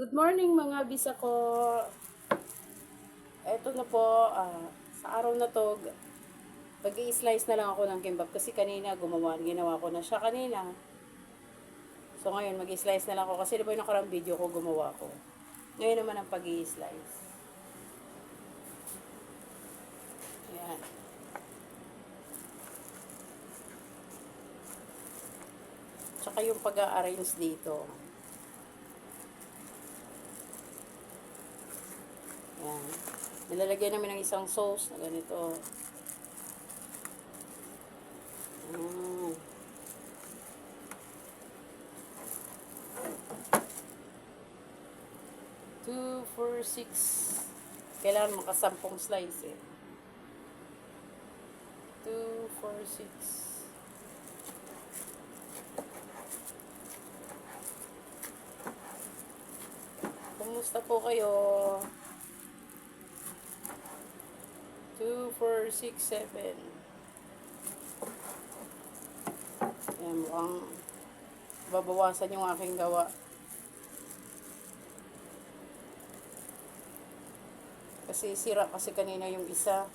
Good morning mga bisa ko. Eto na po, ah, sa araw na to, mag slice na lang ako ng kimbap kasi kanina gumawa, ginawa ko na siya kanina. So ngayon, mag slice na lang ako kasi di ba yung nakarang video ko gumawa ko. Ngayon naman ang pag slice Ayan. Tsaka yung pag-arrange dito. Ayan. Nilalagyan namin ng isang sauce na ganito. Ayan. Two, four, six. Kailangan makasampung slice eh. Two, four, six. Kumusta po kayo? 2, 4, 6, 7. Ayan, mukhang babawasan yung aking gawa. Kasi sira kasi kanina yung isa.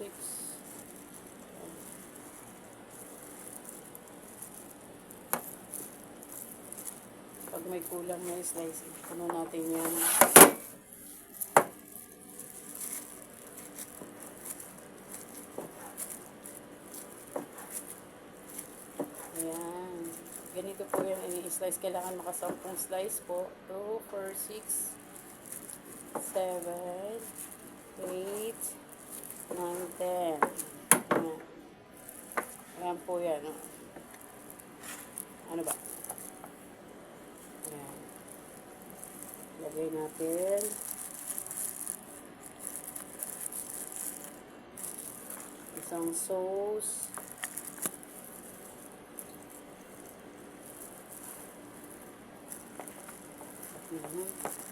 6. Pag may kulang na slice, ano natin yan. Ayan. Ganito po yung ini-slice. Eh, Kailangan makasampung slice po. 2, 4, 6, 7, 8, 9, 10. Ayan. Ayan po yan. oh. Ano ba? Ayan. Lagay natin. Isang sauce. Mhm.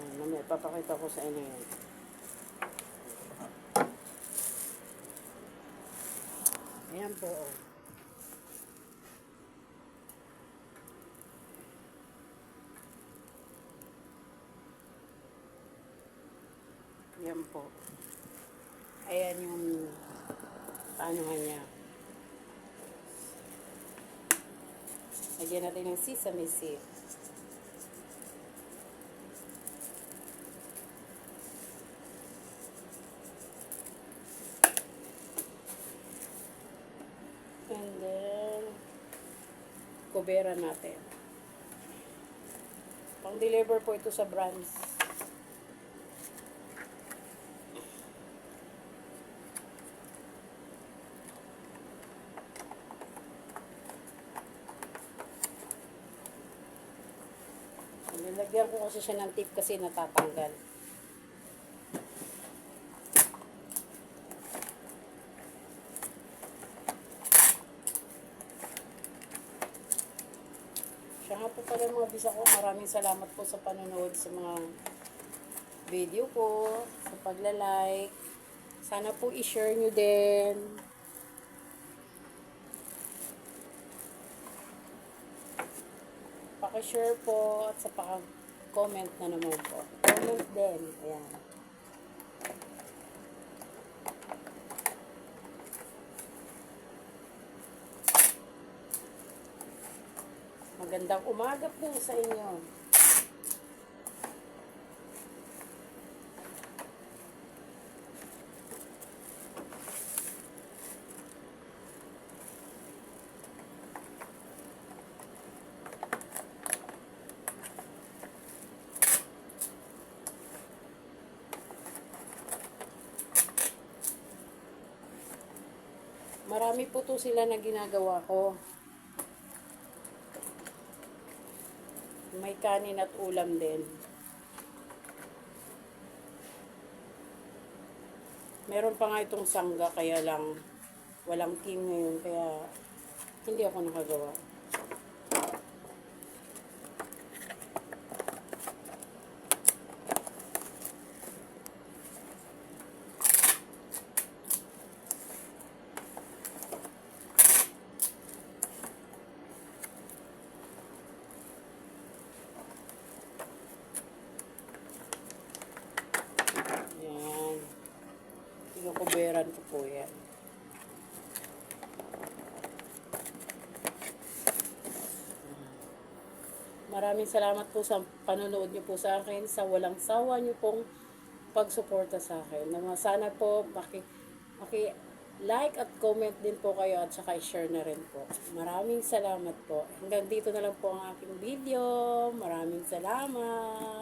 Ayan, mamaya papakita ko sa inyo yan. Ayan po. oh. Yan po. Ayan yung paano niya. Lagyan natin ng sesame seed. Kubera natin. Pang-deliver po ito sa brands. Nilagyan ko kasi siya ng tip kasi natatanggal. Siya nga bisa ko. Maraming salamat po sa panonood sa mga video ko, sa pagla-like. Sana po i-share nyo din. Paki-share po at sa paka-comment na naman po. Comment din. Ayan. Magandang umaga po sa inyo. Marami po to sila na ginagawa ko. May kanin at ulam din. Meron pa nga itong sangga kaya lang walang team ngayon kaya Hindi ako nakagawa. Yan. Inukuberan ko po yan. Maraming salamat po sa panonood niyo po sa akin, sa walang sawa niyo pong pagsuporta sa akin. Na sana po maki, maki like at comment din po kayo at saka i-share na rin po. Maraming salamat po. Hanggang dito na lang po ang aking video. Maraming salamat.